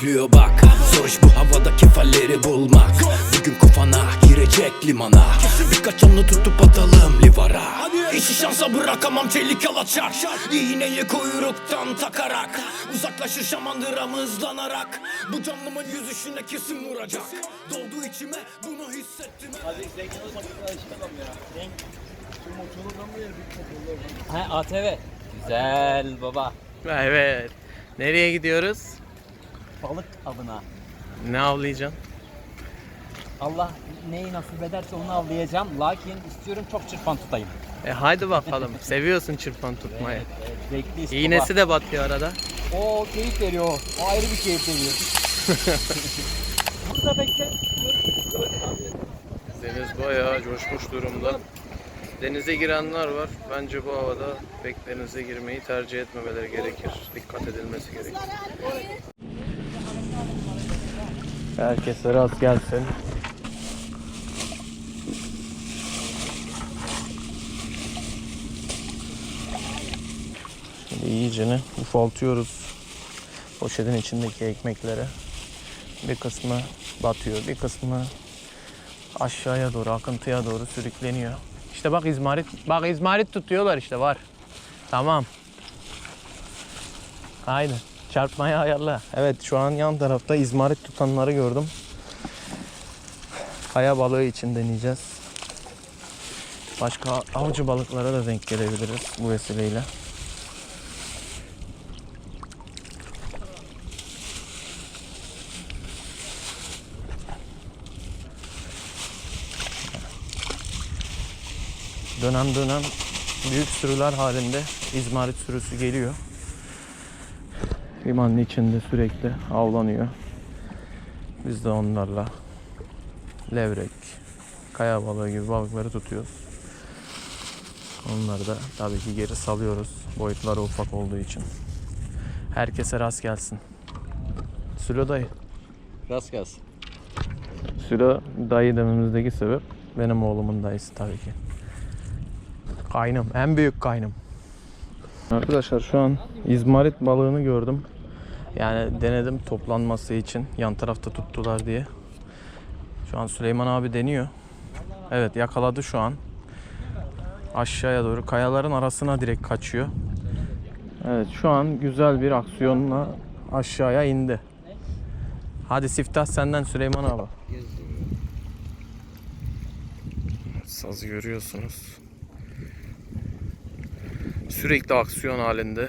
üflüyor bak. Soruş bu havada kefalleri bulmak. Bugün kufana girecek limana. Birkaç onu tutup atalım livara. İşi şansa bırakamam çelik yalaçak İğneyi kuyruktan takarak Uzaklaşır şamandıram hızlanarak Bu canlımın yüzüşüne kesin vuracak. Doldu içime bunu hissettim. Ha ATV. Güzel baba. Evet. Nereye gidiyoruz? Balık avına. Ne avlayacaksın? Allah neyi nasip ederse onu avlayacağım. Lakin istiyorum çok çırpan tutayım. E haydi bakalım. Seviyorsun çırpan tutmayı. Evet, evet. Zevkli iş İğnesi de batıyor arada. O keyif veriyor. O ayrı bir keyif veriyor. Burada bekle. Deniz bayağı coşmuş durumda. Denize girenler var. Bence bu havada pek denize girmeyi tercih etmemeleri gerekir. Dikkat edilmesi gerekir. Herkese rast gelsin. Şimdi iyicene ufaltıyoruz poşetin içindeki ekmekleri. Bir kısmı batıyor, bir kısmı aşağıya doğru, akıntıya doğru sürükleniyor. İşte bak izmarit, bak izmarit tutuyorlar işte var. Tamam. Haydi çarpmaya ayarla. Evet şu an yan tarafta izmarit tutanları gördüm. Kaya balığı için deneyeceğiz. Başka avcı balıklara da denk gelebiliriz bu vesileyle. dönem dönem büyük sürüler halinde izmarit sürüsü geliyor. Limanın içinde sürekli avlanıyor. Biz de onlarla levrek, kaya balığı gibi balıkları tutuyoruz. Onları da tabii ki geri salıyoruz boyutları ufak olduğu için. Herkese rast gelsin. Sülo dayı. Rast gelsin. Sülo dayı dememizdeki sebep benim oğlumun dayısı tabii ki. Kaynım, en büyük kaynım. Arkadaşlar şu an izmarit balığını gördüm. Yani denedim toplanması için yan tarafta tuttular diye. Şu an Süleyman abi deniyor. Evet yakaladı şu an. Aşağıya doğru kayaların arasına direkt kaçıyor. Evet şu an güzel bir aksiyonla aşağıya indi. Hadi siftah senden Süleyman abi. Sazı görüyorsunuz. Sürekli aksiyon halinde.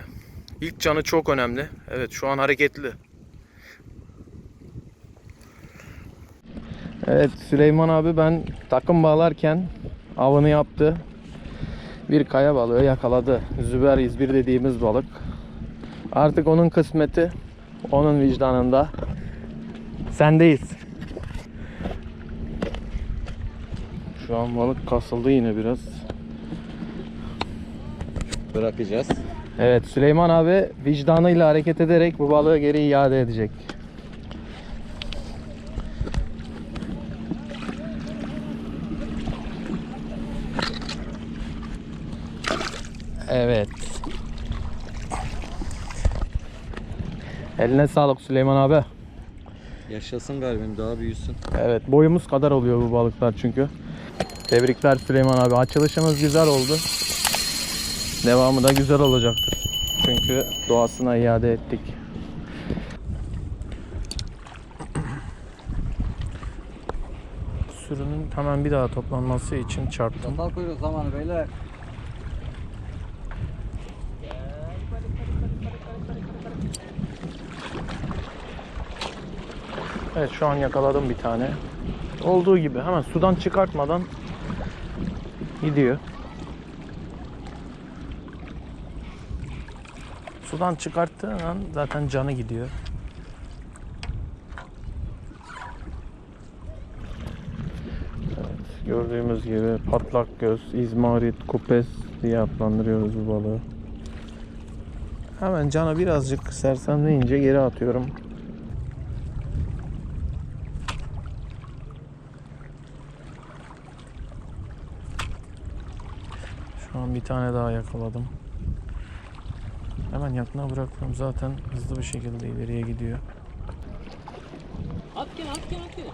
İlk canı çok önemli. Evet şu an hareketli. Evet Süleyman abi ben takım bağlarken avını yaptı. Bir kaya balığı yakaladı. Züber İzbir dediğimiz balık. Artık onun kısmeti onun vicdanında. Sendeyiz. Şu an balık kasıldı yine biraz. Bırakacağız. Evet Süleyman abi vicdanıyla hareket ederek bu balığı geri iade edecek. Evet. Eline sağlık Süleyman abi. Yaşasın garibim daha büyüsün. Evet boyumuz kadar oluyor bu balıklar çünkü. Tebrikler Süleyman abi. Açılışımız güzel oldu. Devamı da güzel olacaktır. Çünkü doğasına iade ettik. Sürünün hemen bir daha toplanması için çarptım. Çatal kuyruk zamanı beyler. Evet şu an yakaladım bir tane. Olduğu gibi hemen sudan çıkartmadan gidiyor. Sudan çıkarttığın an zaten canı gidiyor. Evet, gördüğümüz gibi patlak göz, izmarit, kupes diye adlandırıyoruz bu balığı. Hemen cana birazcık sersemleyince geri atıyorum. Şu an bir tane daha yakaladım. Hemen yakına bırakıyorum zaten hızlı bir şekilde ileriye gidiyor. At gene at gene at gene.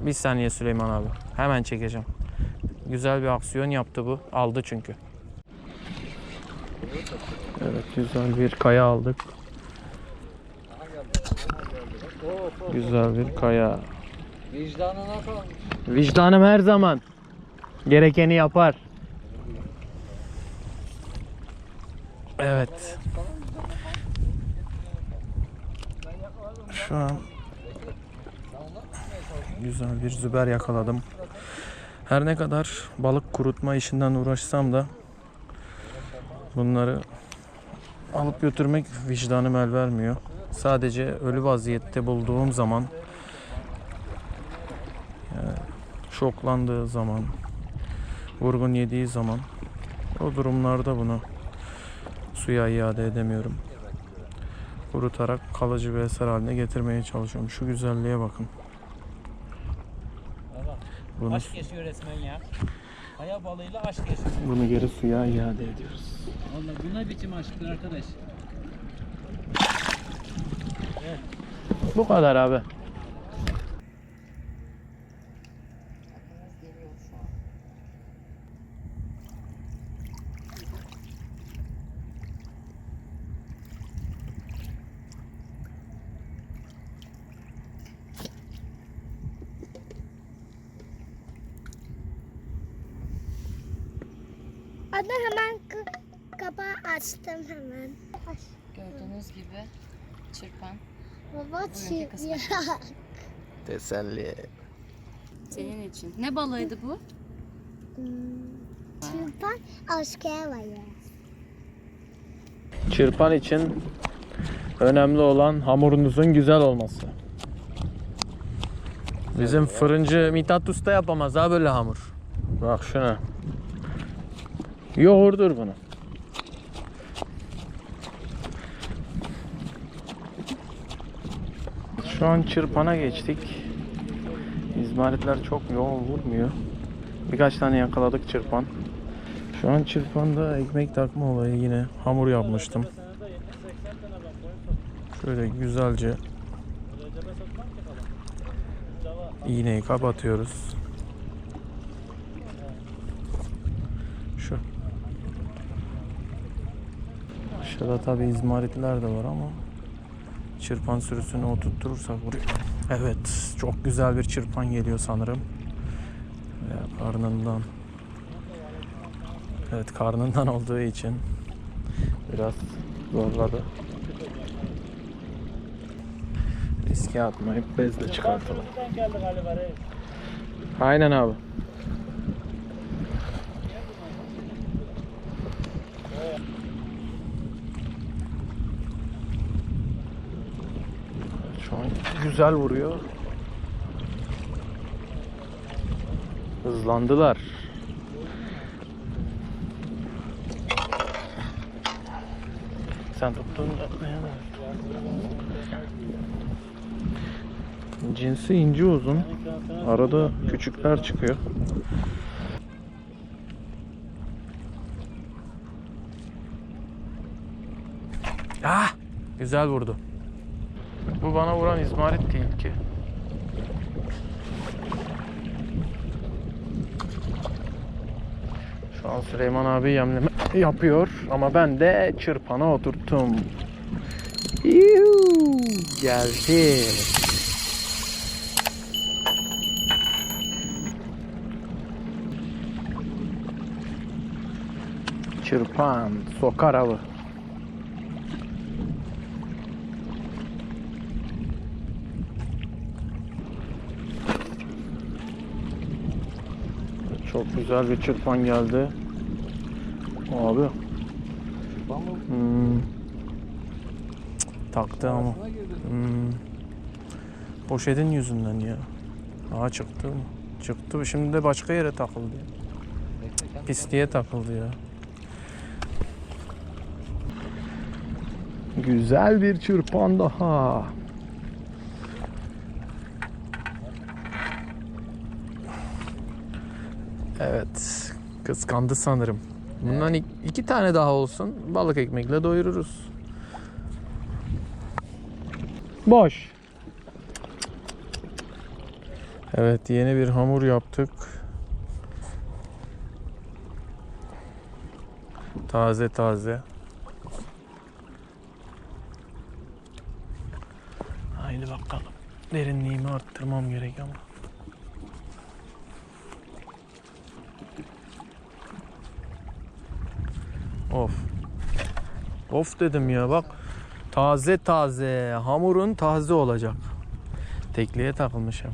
Bir saniye Süleyman abi. Hemen çekeceğim. Güzel bir aksiyon yaptı bu. Aldı çünkü. Evet güzel bir kaya aldık. Güzel bir kaya. Vicdanına kalmış. Vicdanım her zaman gerekeni yapar. Evet. Şu an güzel bir züber yakaladım. Her ne kadar balık kurutma işinden uğraşsam da bunları alıp götürmek vicdanım el vermiyor. Sadece ölü vaziyette bulduğum zaman şoklandığı zaman, vurgun yediği zaman o durumlarda bunu suya iade edemiyorum. Kurutarak kalıcı bir eser haline getirmeye çalışıyorum. Şu güzelliğe bakın. Bunu, aşk yaşıyor resmen ya. Kaya balığıyla aşk yaşıyor. bunu geri suya iade ediyoruz. Vallahi bu ne biçim aşktır arkadaş. Bu kadar abi. Ada hemen kapağı açtım hemen. Gördüğünüz gibi çırpan. Baba çiğ. Teselli. Senin için. Ne balığıydı bu? Çırpan askıya var. Çırpan için önemli olan hamurunuzun güzel olması. Bizim fırıncı Mithat Usta yapamaz ha böyle hamur. Bak şuna. Yoğurdur bunu. Şu an çırpana geçtik. İzmaritler çok yoğun vurmuyor. Birkaç tane yakaladık çırpan. Şu an çırpanda ekmek takma olayı yine hamur yapmıştım. Şöyle güzelce iğneyi kapatıyoruz. Şu. Aşağıda tabi izmaritler de var ama çırpan sürüsünü oturtturursak buraya. Evet, çok güzel bir çırpan geliyor sanırım. Veya karnından. Evet, karnından olduğu için biraz zorladı. Riske atmayıp bezle çıkartalım. Aynen abi. Güzel vuruyor. Hızlandılar. Sen tuttun Cinsi ince uzun. Arada küçükler çıkıyor. Ah! Güzel vurdu. Bu bana vuran izmarit değil ki. Şu an Süleyman abi yemleme yapıyor ama ben de çırpana oturttum. Yuhuu, geldi. Çırpan, sokar avı. Çok güzel bir çırpan geldi. Abi. Hmm. Cık, Taktı ama. Hmm. Poşetin yüzünden ya. Aa çıktı mı? Çıktı. Şimdi de başka yere takıldı. Pisliğe takıldı ya. Güzel bir çırpan daha. Evet. Kıskandı sanırım. Bundan ik- iki tane daha olsun. Balık ekmekle doyururuz. Boş. Evet yeni bir hamur yaptık. Taze taze. Haydi bakalım. Derinliğimi arttırmam gerek ama. Of. Of dedim ya bak. Taze taze. Hamurun taze olacak. Tekliğe takılmışım.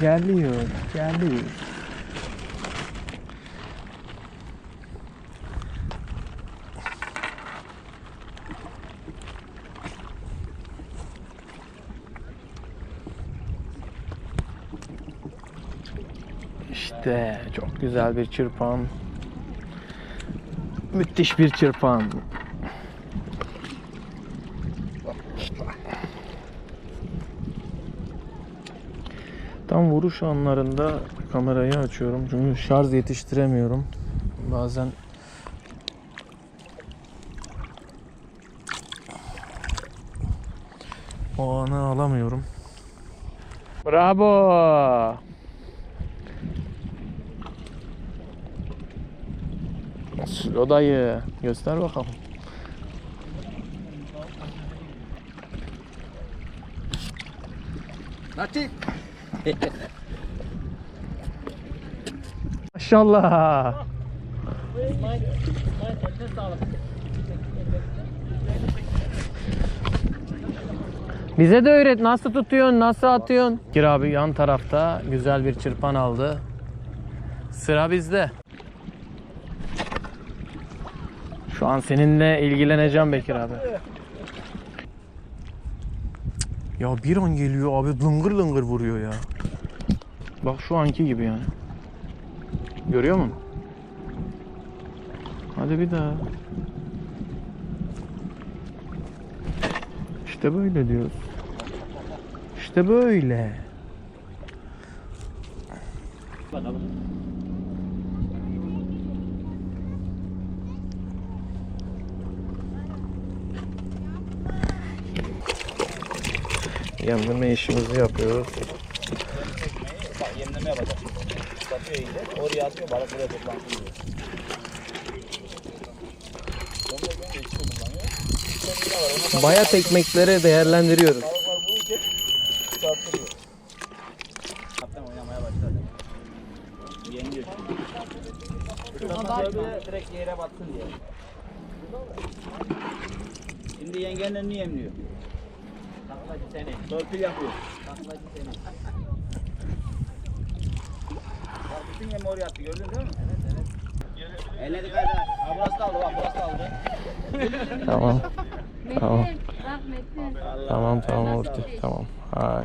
Geliyor, geliyor. İşte çok güzel bir çırpan. Müthiş bir çırpan. Tam vuruş anlarında kamerayı açıyorum çünkü şarj yetiştiremiyorum. Bazen o anı alamıyorum. Bravo. Dayı göster bakalım. Latif. Maşallah. Bize de öğret nasıl tutuyorsun, nasıl atıyorsun. Gir abi yan tarafta güzel bir çırpan aldı. Sıra bizde. Şu an seninle ilgileneceğim Bekir abi. Ya bir an geliyor abi lıngır lıngır vuruyor ya. Bak şu anki gibi yani. Görüyor musun? Hadi bir daha. İşte böyle diyoruz. İşte böyle. Yemleme işimizi yapıyoruz. Yemleme. Bayat ekmekleri değerlendiriyoruz. Şimdi. Direkt yere batsın diye. Şimdi yengenle niye yemliyor? Taklacı seni. Torpil yapıyor. Taklacı seni. Bak bütün yemi oraya attı gördün değil mi? Evet evet. Ha burası da aldı bak burası da aldı. Tamam. Tamam. Tamam tamam orta. Tamam. Hay.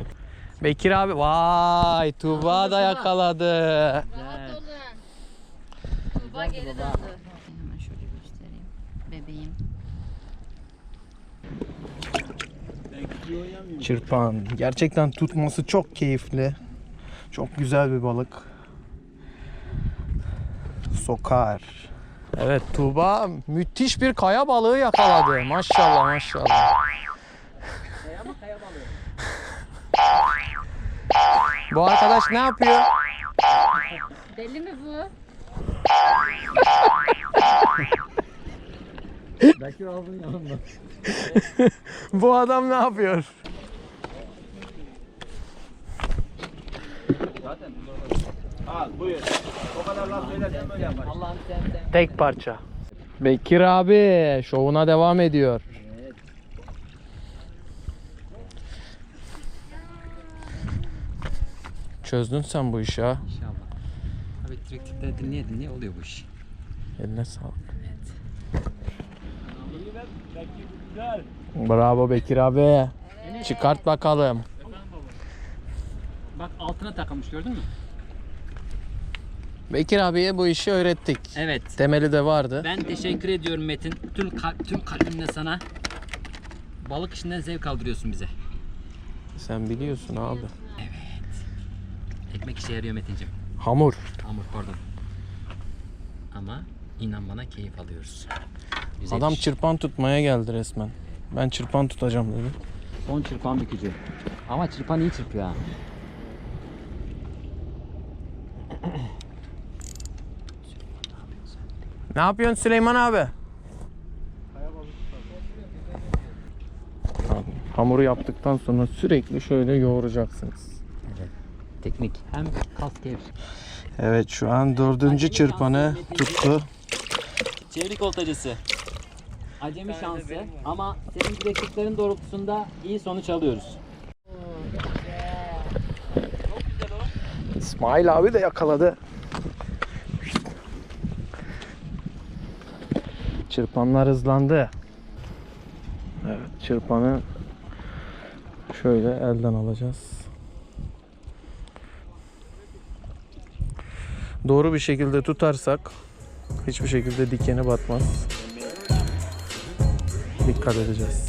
Bekir abi vay Tuğba da yakaladı. Rahat olun. Tuğba geri döndü. Hemen şöyle göstereyim. Bebeğim. Çırpan. Gerçekten tutması çok keyifli. Çok güzel bir balık. Sokar. Evet Tuğba müthiş bir kaya balığı yakaladı. Maşallah maşallah. Bu arkadaş ne yapıyor? Deli mi bu? Bekir abinin yanında. Bu adam ne yapıyor? Zaten Al buyur. O kadar laf söylersen böyle yapar. Allah'ım sen sen. Tek parça. Bekir abi şovuna devam ediyor. Çözdün sen bu işi ha. İnşallah. Abi direktifleri dinleye dinleye oluyor bu iş. Eline sağlık. Bravo Bekir abi. Çıkart bakalım. Bak altına takılmış gördün mü? Bekir abiye bu işi öğrettik. Evet. Temeli de vardı. Ben teşekkür ediyorum Metin. Tüm, kalp, tüm kalbimle sana. Balık işinden zevk aldırıyorsun bize. Sen biliyorsun abi. Ekmek işe yarıyor Metin'cim. Hamur. Hamur pardon. Ama inan bana keyif alıyoruz. Güzel Adam iş. çırpan tutmaya geldi resmen. Ben çırpan tutacağım dedi. Son çırpan bükücü. Ama çırpan iyi çırpıyor ha. Ne yapıyorsun Süleyman abi? Hamuru yaptıktan sonra sürekli şöyle yoğuracaksınız. Teknik. Hem kas gevşek. Evet şu an dördüncü çırpanı tuttu. Çevrik oltacısı. Acemi şansı ama senin direktiflerin doğrultusunda iyi sonuç alıyoruz. İsmail abi de yakaladı. Çırpanlar hızlandı. Evet çırpanı şöyle elden alacağız. Doğru bir şekilde tutarsak hiçbir şekilde dikeni batmaz. Dikkat edeceğiz.